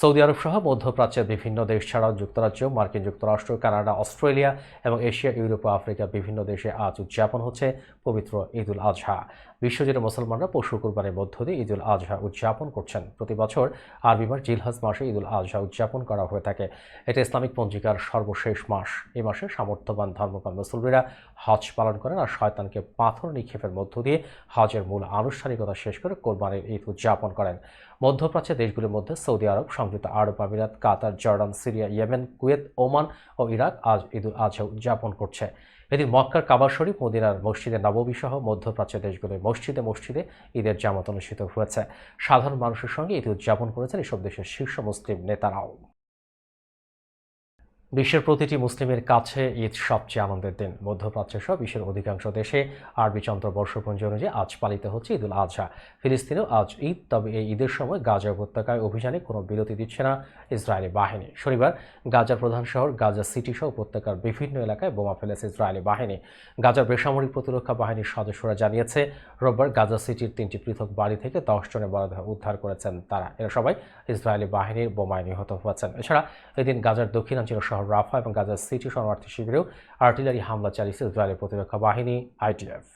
Saudi আরব সহ মধ্যপ্রাচ্যের বিভিন্ন দেশ ছাড়াও যুক্তরাজ্য, মার্কিন যুক্তরাষ্ট্র, কানাডা, অস্ট্রেলিয়া এবং এশিয়া, ইউরোপ আফ্রিকা বিভিন্ন দেশে আজ উদযাপন হচ্ছে পবিত্র ঈদুল আজহা। বিশ্বজুড়ে মুসলমানরা পশু কুরবানির মধ্য দিয়ে ঈদ উল আজহা উদযাপন করছেন। প্রতি বছর আরবি মাস জিলহাজ মাসে ঈদ উল আজহা উদযাপন করা হয়ে থাকে। এটা ইসলামিক পঞ্জিকার সর্বশেষ মাস। এই মাসে সামর্থ্যবান ধর্মপ্রাণ মুসলমানরা হজ পালন করেন আর শয়তানকে পাথর নিক্ষেপের মধ্য দিয়ে হজের মূল আনুষ্ঠানিকতা শেষ করে কোরবানির ঈদ উদযাপন করেন। মধ্যপ্রাচ্যের দেশগুলির মধ্যে সৌদি আরব, সংযুক্ত আরব আমিরাত, Qatar, Jordan, Syria, Yemen, Kuwait, Oman ও ইরাক আজ ঈদ উল আজহা উদযাপন করছে। এদিন মক্কার কাবা শরীফ, মদিনার মসজিদে নববী সহ মধ্যপ্রাচ্যের দেশগুলির মসজিদে মসজিদে ঈদের জামাত অনুষ্ঠিত হয়েছে। সাধারণ মানুষের সঙ্গে ঈদ উদযাপন করেছেন এসব দেশের শীর্ষ মুসলিম নেতারাও। বিশ্বের প্রতিটি মুসলিমের কাছে ঈদ সবচেয়ে আনন্দের দিন। মধ্যপ্রাচ্য সহ বিশ্বের অধিকাংশ দেশে আরবি চন্দ্র বর্ষপঞ্জি অনুযায়ী আজ পালিত হচ্ছে ঈদুল আজহা। ফিলিস্তিনেও আজ ঈদ, তবে এই ঈদের সময় গাজা উপত্যকায় অভিযানে কোনো বিরতি দিচ্ছে না ইসরায়েলি বাহিনী। শনিবার গাজার প্রধান শহর গাজা সিটি সহ উপত্যকার বিভিন্ন এলাকায় বোমা ফেলেছে ইসরায়েলি বাহিনী। গাজার বেসামরিক প্রতিরক্ষা বাহিনীর সদস্যরা জানিয়েছে, রোববার গাজা সিটির তিনটি পৃথক বাড়ি থেকে দশ জনের মরদেহ উদ্ধার করেছেন তারা। এরা সবাই ইসরায়েলি বাহিনীর বোমায় নিহত হয়েছেন। এছাড়া এদিন গাজার দক্ষিণাঞ্চল শহর রাফা এবং গাজার সিটি শরণার্থী শিবিরেও আর্টিলারি হামলা চালিয়েছে ইসরায়েলের প্রতিরক্ষা বাহিনী আইটিএফ